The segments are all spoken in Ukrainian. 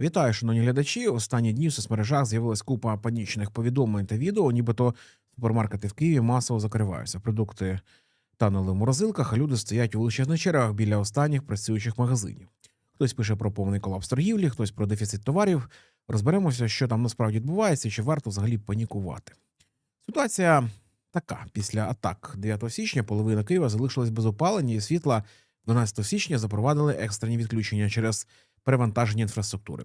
Вітаю, шановні глядачі. Останні дні в соцмережах з'явилась купа панічних повідомлень та відео, нібито супермаркети в Києві масово закриваються. Продукти танули в морозилках, а люди стоять у величезних чергах біля останніх працюючих магазинів. Хтось пише про повний колапс торгівлі, хтось про дефіцит товарів. Розберемося, що там насправді відбувається, і чи варто взагалі панікувати. Ситуація така: після атак 9 січня половина Києва залишилась без опалення і світла. 12 січня запровадили екстрені відключення через перевантаження інфраструктури.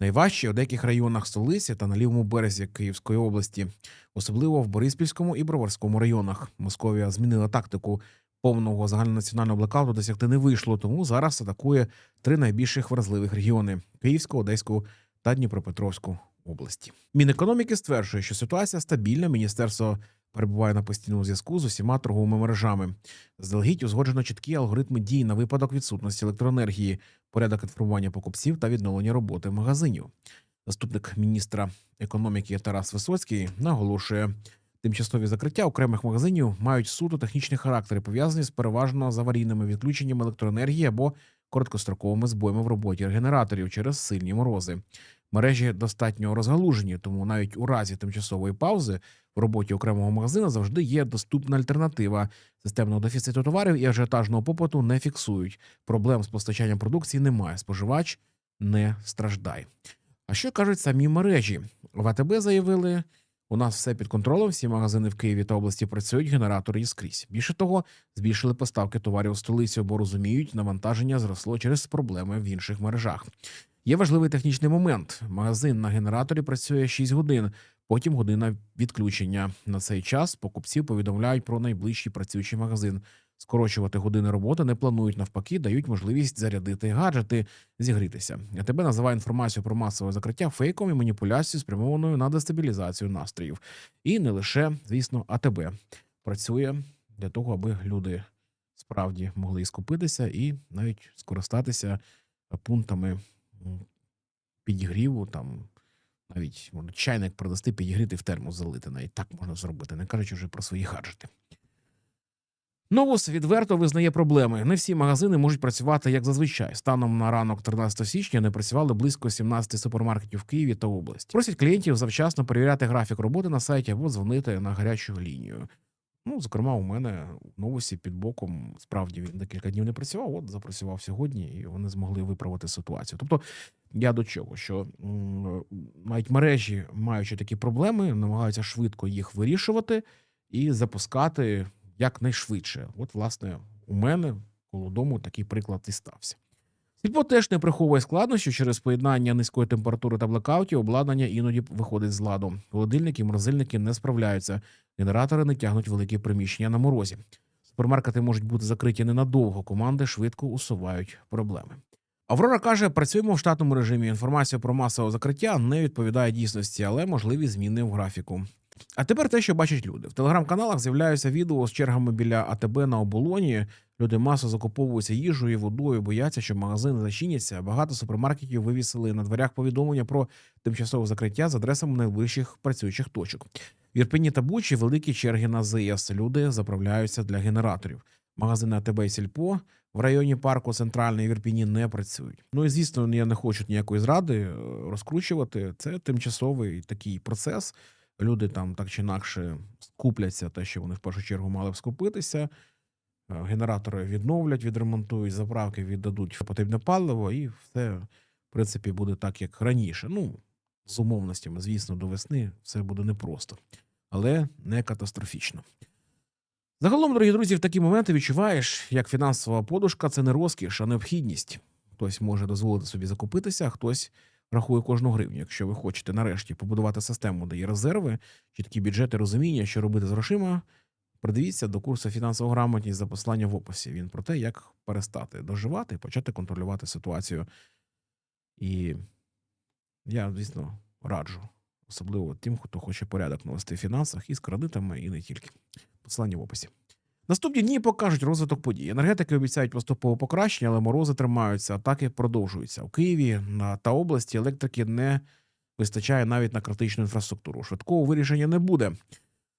Найважче у деяких районах столиці та на лівому березі Київської області, особливо в Бориспільському і Броварському районах. Московія змінила тактику повного загальнонаціонального блекауту досягти не вийшло, тому зараз атакує три найбільших вразливих регіони: Київську, Одеську та Дніпропетровську області. Мінекономіки стверджує, що ситуація стабільна. Міністерство перебуває на постійному зв'язку з усіма торговими мережами. Заздалегідь узгоджено чіткі алгоритми дій на випадок відсутності електроенергії, порядок інформування покупців та відновлення роботи магазинів. Заступник міністра економіки Тарас Висоцький наголошує, тимчасові закриття окремих магазинів мають суто технічний характер, пов'язані з переважно з аварійними відключеннями електроенергії або короткостроковими збоями в роботі генераторів через сильні морози. Мережі достатньо розгалужені, тому навіть у разі тимчасової паузи в роботі окремого магазина завжди є доступна альтернатива. Системного дефіциту товарів і ажіотажного попиту не фіксують. Проблем з постачанням продукції немає. Споживач не страждає. А що кажуть самі мережі? В АТБ заявили, у нас все під контролем. Всі магазини в Києві та області працюють, генератори і скрізь. Більше того, збільшили поставки товарів у столицю, бо розуміють, навантаження зросло через проблеми в інших мережах. Є важливий технічний момент. Магазин на генераторі працює 6 годин, потім година відключення. На цей час покупців повідомляють про найближчий працюючий магазин. Скорочувати години роботи не планують навпаки, дають можливість зарядити гаджети, зігрітися. А тебе називає інформацію про масове закриття фейком і маніпуляцією, спрямованою на дестабілізацію настроїв. І не лише, звісно, АТБ працює для того, аби люди справді могли скупитися і навіть скористатися пунктами підігріву, там навіть можна чайник продасти, підігріти в термос залити. Навіть так можна зробити, не кажучи вже про свої гаджети. Новус відверто визнає проблеми. Не всі магазини можуть працювати як зазвичай. Станом на ранок 13 січня не працювали близько 17 супермаркетів в Києві та області. Просять клієнтів завчасно перевіряти графік роботи на сайті або дзвонити на гарячу лінію. Ну, зокрема, у мене в новусі під боком справді він декілька днів не працював. От запрацював сьогодні, і вони змогли виправити ситуацію. Тобто, я до чого? Що навіть мережі, маючи такі проблеми, намагаються швидко їх вирішувати і запускати якнайшвидше. От, власне, у мене коло дому такий приклад і стався. Сільпо теж не приховує складнощів через поєднання низької температури та блекаутів, обладнання іноді виходить з ладу. Холодильники морозильники не справляються, генератори не тягнуть великі приміщення на морозі. Супермаркети можуть бути закриті ненадовго, команди швидко усувають проблеми. Аврора каже, працюємо в штатному режимі. Інформація про масове закриття не відповідає дійсності, але можливі зміни в графіку. А тепер те, що бачать люди. В телеграм-каналах з'являються відео з чергами біля АТБ на оболоні. Люди масово закуповуються їжею, водою, бояться, що магазини зачиняться. Багато супермаркетів вивісили на дверях повідомлення про тимчасове закриття з адресами найближчих працюючих точок. В Ірпені та Бучі великі черги на ЗС. Люди заправляються для генераторів. Магазини АТБ і Сільпо в районі парку Центральний в Ірпіні не працюють. Ну і звісно, я не хочу ніякої зради е, розкручувати. Це тимчасовий такий процес. Люди там так чи інакше скупляться, те, що вони в першу чергу мали б скупитися. Е, Генератори відновлять, відремонтують, заправки віддадуть потрібне паливо, і все, в принципі, буде так, як раніше. Ну, з умовностями, звісно, до весни все буде непросто, але не катастрофічно. Загалом, дорогі друзі, в такі моменти відчуваєш, як фінансова подушка це не розкіш, а необхідність. Хтось може дозволити собі закупитися, а хтось рахує кожну гривню. Якщо ви хочете нарешті побудувати систему, де є резерви, чіткі бюджети, розуміння, що робити з грошима, придивіться до курсу фінансова грамотність за послання в описі. Він про те, як перестати доживати і почати контролювати ситуацію. І я, звісно, раджу, особливо тим, хто хоче порядок навести в фінансах і з кредитами, і не тільки. Посилання в описі. Наступні дні покажуть розвиток подій. Енергетики обіцяють поступове покращення, але морози тримаються, атаки продовжуються. У Києві та області електрики не вистачає навіть на критичну інфраструктуру. Швидкого вирішення не буде.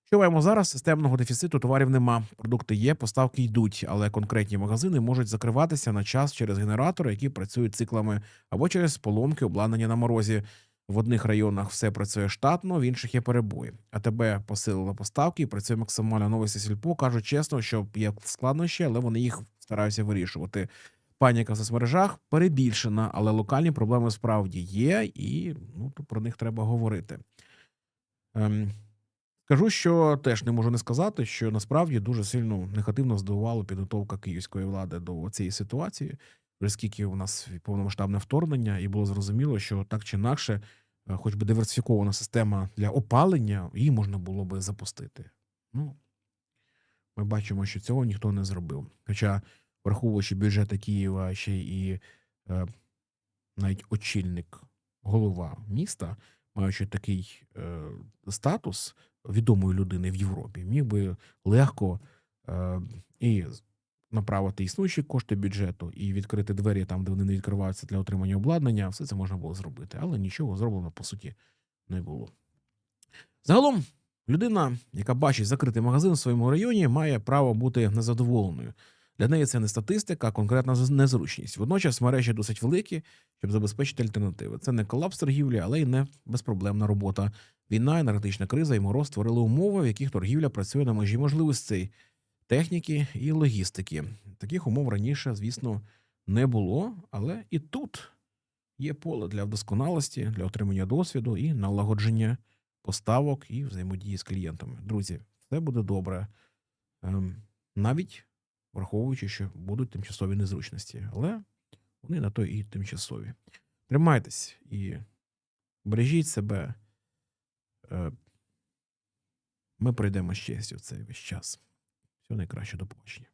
Що маємо зараз? Системного дефіциту товарів нема. Продукти є, поставки йдуть, але конкретні магазини можуть закриватися на час через генератори, які працюють циклами, або через поломки обладнання на морозі. В одних районах все працює штатно, в інших є перебої. АТБ посилила поставки і працює максимально новості сільпо. кажуть чесно, що є складнощі, але вони їх стараються вирішувати. Паніка в соцмережах перебільшена, але локальні проблеми справді є, і ну про них треба говорити. Ем, скажу, що теж не можу не сказати, що насправді дуже сильно негативно здивувала підготовка київської влади до цієї ситуації, вже скільки у нас повномасштабне вторгнення, і було зрозуміло, що так чи інакше, е, хоч би диверсифікована система для опалення, її можна було би запустити. Ну, ми бачимо, що цього ніхто не зробив. Хоча, враховуючи бюджети Києва, ще і е, навіть очільник, голова міста, маючи такий е, статус відомої людини в Європі, міг би легко е, і направити існуючі кошти бюджету і відкрити двері там, де вони не відкриваються для отримання обладнання. Все це можна було зробити, але нічого зроблено по суті не було. Загалом, людина, яка бачить закритий магазин в своєму районі, має право бути незадоволеною. Для неї це не статистика, а конкретна незручність. Водночас мережі досить великі, щоб забезпечити альтернативи. Це не колапс торгівлі, але й не безпроблемна робота. Війна, енергетична криза і мороз створили умови, в яких торгівля працює на межі можливостей техніки і логістики. Таких умов раніше, звісно, не було, але і тут є поле для вдосконалості, для отримання досвіду і налагодження поставок і взаємодії з клієнтами. Друзі, все буде добре. Ем, навіть враховуючи, що будуть тимчасові незручності, але вони на то і тимчасові. Тримайтесь і бережіть себе. Е, Ми пройдемо з честю цей весь час. Всього найкраще до побачення.